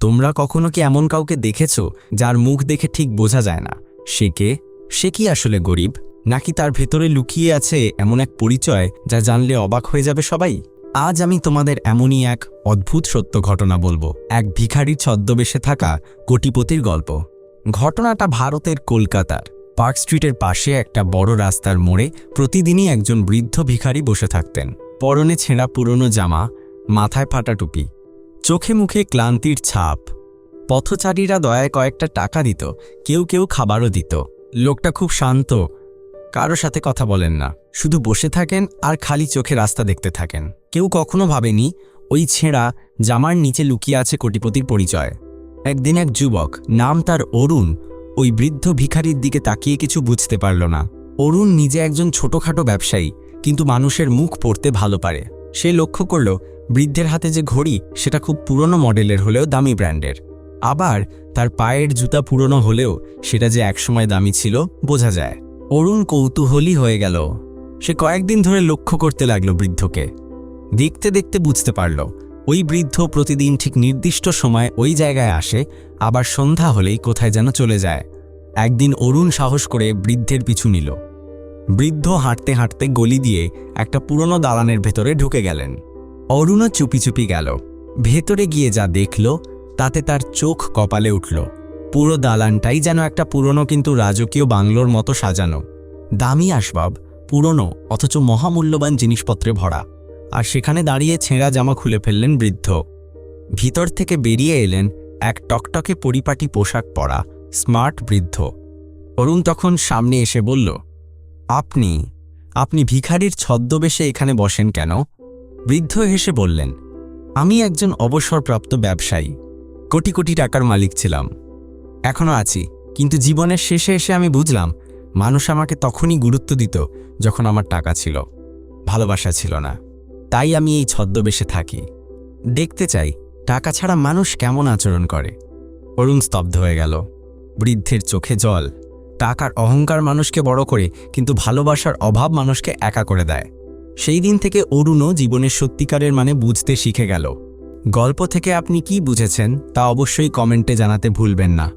তোমরা কখনো কি এমন কাউকে দেখেছ যার মুখ দেখে ঠিক বোঝা যায় না? সে কে? সে কি আসলে গরিব? নাকি তার ভেতরে লুকিয়ে আছে এমন এক পরিচয় যা জানলে অবাক হয়ে যাবে সবাই? আজ আমি তোমাদের এমনই এক অদ্ভুত সত্য ঘটনা বলব। এক ভিখারির ছদ্মবেশে থাকা কোটিপতির গল্প। ঘটনাটা ভারতের কলকাতার। পার্ক স্ট্রিটের পাশে একটা বড় রাস্তার মোড়ে প্রতিদিনই একজন বৃদ্ধ ভিখারি বসে থাকতেন। পরনে ছেঁড়া পুরনো জামা, মাথায় ফাটা টুপি। চোখে মুখে ক্লান্তির ছাপ। পথচারীরা দয়ায় কয়েকটা টাকা দিত, কেউ কেউ খাবারও দিত। লোকটা খুব শান্ত, কারও সাথে কথা বলেন না। শুধু বসে থাকেন আর খালি চোখে রাস্তা দেখতে থাকেন। কেউ কখনো ভাবেনি, ওই ছেঁড়া জামার নিচে লুকিয়ে আছে কোটিপতির পরিচয়। একদিন এক যুবক, নাম তার অরুণ, ওই বৃদ্ধ ভিখারির দিকে তাকিয়ে কিছু বুঝতে পারল না। অরুণ নিজে একজন ছোটখাটো ব্যবসায়ী, কিন্তু মানুষের মুখ পড়তে ভালো পারে। সে লক্ষ্য করল, বৃদ্ধের হাতে যে ঘড়ি, সেটা খুব পুরনো মডেলের হলেও দামি ব্র্যান্ডের। আবার তার পায়ের জুতা পুরনো হলেও সেটা যে একসময় দামি ছিল, বোঝা যায়। অরুণ কৌতূহলী হয়ে গেল। সে কয়েকদিন ধরে লক্ষ্য করতে লাগল বৃদ্ধকে। দেখতে দেখতে বুঝতে পারল, ওই বৃদ্ধ প্রতিদিন ঠিক নির্দিষ্ট সময় ওই জায়গায় আসে, আবার সন্ধ্যা হলেই কোথায় যেন চলে যায়। একদিন অরুণ সাহস করে বৃদ্ধের পিছু নিল। বৃদ্ধ হাঁটতে হাঁটতে গলি দিয়ে একটা পুরনো দালানের ভেতরে ঢুকে গেলেন। অরুণও চুপি চুপি গেল। ভেতরে গিয়ে যা দেখল, তাতে তার চোখ কপালে উঠল। পুরো দালানটাই যেন একটা পুরনো কিন্তু রাজকীয় বাংলোর মতো সাজানো। দামি আসবাব, পুরনো, অথচ মহামূল্যবান জিনিসপত্রে ভরা। আর সেখানে দাঁড়িয়ে ছেঁড়া জামা খুলে ফেললেন বৃদ্ধ। ভিতর থেকে বেরিয়ে এলেন এক টকটকে পরিপাটি পোশাক পরা স্মার্ট বৃদ্ধ। অরুণ তখন সামনে এসে বলল আপনি আপনি ভিখারির ছদ্মবেশে এখানে বসেন কেন? বৃদ্ধ হেসে বললেন, আমি একজন অবসরপ্রাপ্ত ব্যবসায়ী। কোটি কোটি টাকার মালিক ছিলাম। এখনও আছি, কিন্তু জীবনের শেষে এসে আমি বুঝলাম, মানুষ আমাকে তখনই গুরুত্ব দিত যখন আমার টাকা ছিল। ভালোবাসা ছিল না। তাই আমি এই ছদ্মবেশে থাকি। দেখতে চাই, টাকা ছাড়া মানুষ কেমন আচরণ করে। অরুণ স্তব্ধ হয়ে গেল। বৃদ্ধের চোখে জল। টাকার অহংকার মানুষকে বড় করে, কিন্তু ভালোবাসার অভাব মানুষকে একা করে দেয়। সেই দিন থেকে অরুণও জীবনের সত্যিকারের মানে বুঝতে শিখে গেল। গল্প থেকে আপনি কি বুঝেছেন, তা অবশ্যই কমেন্টে জানাতে ভুলবেন না।